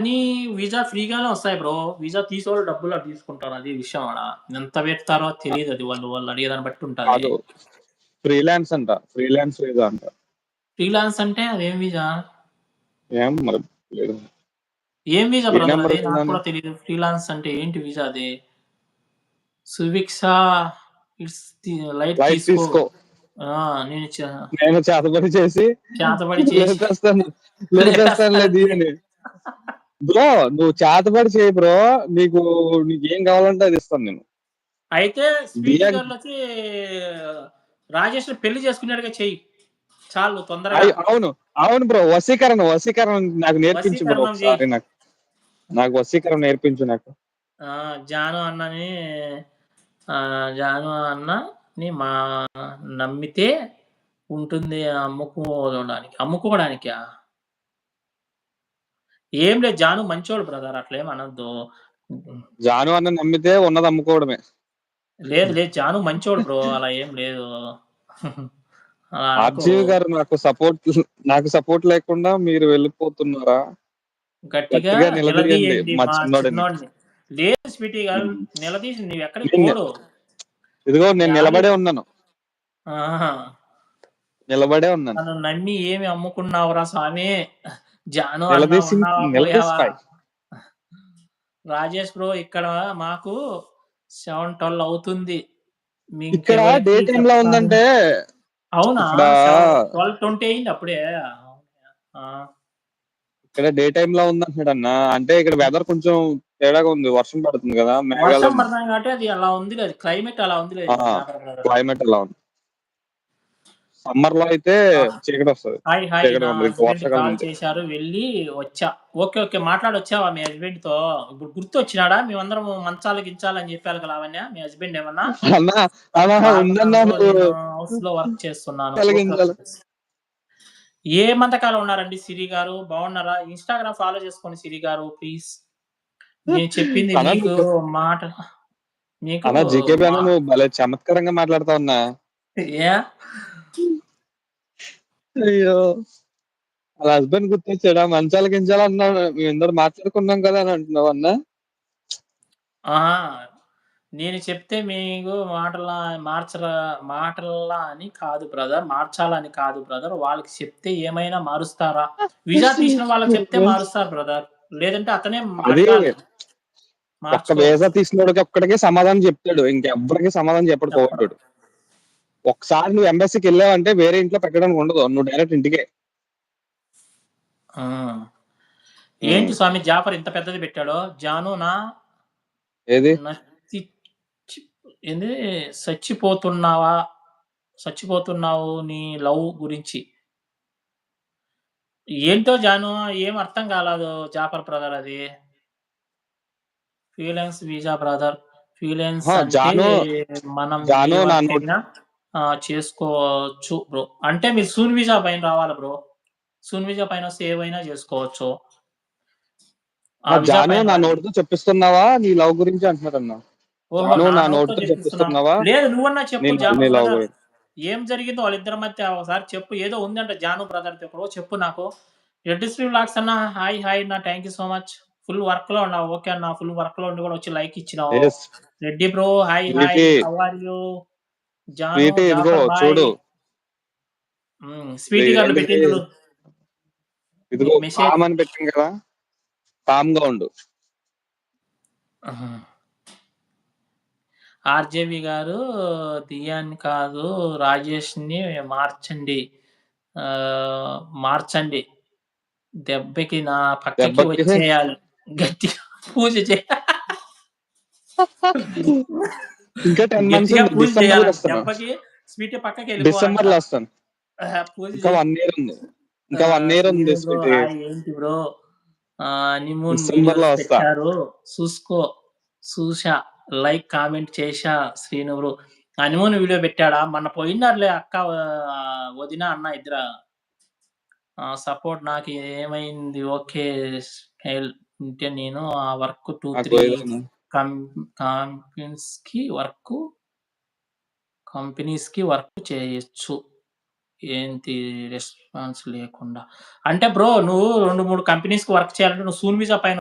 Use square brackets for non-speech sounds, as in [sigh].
అన్నీ వీసా ఫ్రీగానే వస్తాయి బ్రో. వీసా తీసేవాళ్ళు డబ్బులు అటు తీసుకుంటారు. అది విషయం ఆడ. ఎంత పెడతారో తెలీదది. వాళ్ళు వాళ్ళు అడిగేదాన్ని బట్టి ఉంటది. కాదు. ఫ్రీలాన్స్ అంట. ఫ్రీలాన్స్ వీసా అంట. ఫ్రీలాన్స్ అంటే అదేం వీసా? ఏం మరి లేదు. ఏం వీసా అది? నాకు వచ్చిందని? కూడా తెలీదు. ఫ్రీలాన్స్ అంటే ఏంటి వీసా అది? సువిక్షా ఇట్స్ లైట్ తీసుకో. నేను చేతబడి చేసి చేతబడి చేసి. [laughs] బ్రో నువ్వు చేతబడి చేయి బ్రో. నీకు నీకేం కావాలంటే అది ఇస్తాను నేను. అయితే రాజేష్‌ని పెళ్ళి చేసుకునేట్టుగా చెయ్యి. చాలు తొందరగా. అవును. అవును బ్రో. వశీకరణ, వశీకరణ నాకు నేర్పించు బ్రో. ఒకసారి నాకు. నాకు వశీకరణ నేర్పించు నాకు. ఆ! జాను అన్నని జాను అన్నని మా నమ్మితే ఉంటుంది అమ్ముకోవడానికి. అమ్ముకోవడానికా? ఏం లేదు జాను మంచోడు బ్రదర్ అట్లేం అనొద్దు. జాను అన్న నమ్మితే ఉన్నది అమ్ముకోవడమే. లేదు లేదు జాను మంచోడు బ్రో. అలా ఏం లేదు. ఆర్‌జీవి గారు నాకు సపోర్ట్ నాకు సపోర్ట్ లేకుండా మీరు వెళ్ళిపోతున్నారా? గట్టిగా నిలదీయండి మా చిన్నోడిని. లేదు స్వీటీ గారు. నిలదీసి నువ్వెక్కడికి నేను పోడు. ఇదిగో నేను నిలబడే ఉన్నాను. నిలబడే ఉన్నాను. నన్ను నమ్మి ఏమి అమ్ముకున్నావురా స్వామి? జాను అన్న. రాజేష్ బ్రో ఇక్కడ మాకు 7, 12 అవుతుంది. ఇక్కడ డే టైమ్‌లో చెప్తాను? ఉందంటే అవునా? ఇక్కడ 7, 12, 20 అయింది అప్పుడే. ఇక్కడ డే టైమ్‌లో ఉందంటున్నాడన్న. అంటే ఇక్కడ వెదర్ కొంచెం తేడాగా ఉంది. వర్షం పడుతుంది కదా! వర్షం. పడుతుంది కాబట్టి అది అలా ఉందిలే. అది క్లైమేట్ అలా బ్రదర్. క్లైమేట్ అలా ఉంది. అయితే! చీకటొస్తది. హాయ్ హాయ్ చీకటి హస్బెండ్ కాల్ ఉంటే. చేశారు. వెళ్ళి వచ్చా. ఓకే. ఓకే. మాట్లాడొచ్చావా మీ హస్బెండ్‌తో? ఇప్పుడు గుర్తొచ్చినాడా? మేమందరం మంచాలు గించాలు అని చెప్పారు కదా లావణ్య. మీ హస్బెండ్ ఏమన్నా? నేను హౌస్‌లో వర్క్ చేస్తున్నాను. ఏ మంతకాలం ఉన్నారండి సిరి గారు? బాగున్నారా? ఇన్‌స్టాగ్రామ్ ఫాలో చేసుకోండి సిరి గారు ప్లీజ్. నేను చెప్పింది మీకు నీకు మాట నువ్వు భలే చమత్కారంగా మాట్లాడతావు అన్న. ఏ? అయ్యో! వాళ్ళ హస్బెండ్ గుర్తొచ్చాడా? మంచాలు గించాలు అన్నావు. మేమిద్దరం మాట్లాడుకున్నాం కదా! అని అంటున్నావా అన్న? ఆహా! నేను చెప్తే మీకు మాటలా మార్చరా మాటల్లా అని కాదు బ్రదర్. మార్చాలని కాదు బ్రదర్. వాళ్ళకి చెప్తే ఏమైనా మారుస్తారా? వీసా తీసిన వాళ్ళకి చెప్తే మారుస్తారు బ్రదర్. లేదంటే అతనే అది అడగాలి. ఒక్క మార్చుకో. వీసా తీసినోడికి ఒక్కడికే సమాధానం చెప్తాడు. ఇంకెవ్వరికీ సమాధానం చెప్పడు చెప్పడు. ఒకసారి నువ్వు ఎంబసీకి వెళ్ళావంటే వేరే ఇంట్లో పెట్టడానికి ఉండదు. నువ్వు డైరెక్ట్ ఇంటికే. ఏంటి స్వామి జాఫర్ ఇంత పెద్దది పెట్టాడు? జానునా ఏది? నచ్చి చి ఏంది సచ్చిపోతున్నావా? సచ్చిపోతున్నావు నీ లవ్ గురించి. ఏంటో జాను ఏం అర్థం కాలేదు జాఫర్ బ్రదర్ అది. Freelance visa brother. జాను మనం జాను నా వర్క్ చేసుకోవచ్చు బ్రో. అంటే మీరు సూన్ వీసా పైన రావాలి బ్రో. సూన్ వీసా పైన వస్తే ఏవైనా చేసుకోవచ్చు. నా రండి. నోటితో చెప్పిస్తున్నావా? నీ లవ్ గురించి! జాను నా నా నోటితో. చెప్పిస్తున్నావా? లేదు నువ్వన్నా చెప్పు నీ నీ బ్రదర్. ఏం జరిగిందో వాళ్ళిద్దరి మధ్య ఒకసారి చెప్పు. ఏదో ఉందంట జాను బ్రదర్‌ది ఒకరోజు చెప్పు నాకు. ఎడ్డిశ్రీ వ్లాగ్స్ అన్న హాయ్ హాయ్ అన్న thank you so much. Full వర్క్‌లో ఉన్నావు. ఓకే అన్న. ఫుల్ వర్క్‌లో ఉండి కూడా వచ్చి లైక్ ఇచ్చినావు. Reddy bro hi hi. How are you? Preethi ఇదిగో. చూడు. స్వీటీ ఏంటిది? పెట్టింది. ఇదిగో అని పెట్టాం కదా! కామ్‌గా ఉండు. ఆహా! ఆర్‌జేవి గారు దియాన్ని కాదు రాజేష్‌ని మార్చండి. ఆహ్, మార్చండి. దెబ్బకి నా పక్కకి వచ్చేయాలి. గట్టిగా పూజ చేయ [laughs] ఇంకా 10 మంత్స్. వస్తాను. దెబ్బకి స్వీటీ పక్కకెళ్ళిపోవాలంట. డిసెంబర్‌లో వస్తాను. ఆహా! పూజ ఇంకా. 1 ఇయర్ ఉంది. ఇంకా 1 ఇయర్ ఉంది స్వీటీ. ఏంటి బ్రో? వస్తా. పెట్టారు. చూసుకో. చూసా. లైక్, కామెంట్ చేశా శ్రీను బ్రో. హనీమూన్ వీడియో పెట్టాడా? మొన్న పోయినారులే అక్క వదిన, అన్న ఇద్దర. సపోర్ట్ నాకు ఏమైంది ఓకే ఉంటే నేను ఆ వర్క్ 2, నాకు 3 ఏదైనా కం కంపెనీస్‌కి వర్క్ కంపెనీస్‌కి వర్క్ చేయొచ్చు. ఏంటి రెస్పాన్స్ లేకుండా. అంటే బ్రో నువ్వు 2, 3 కంపెనీస్‌కి వర్క్ చేయాలంటే నువ్వు సూన్ వీసా పైన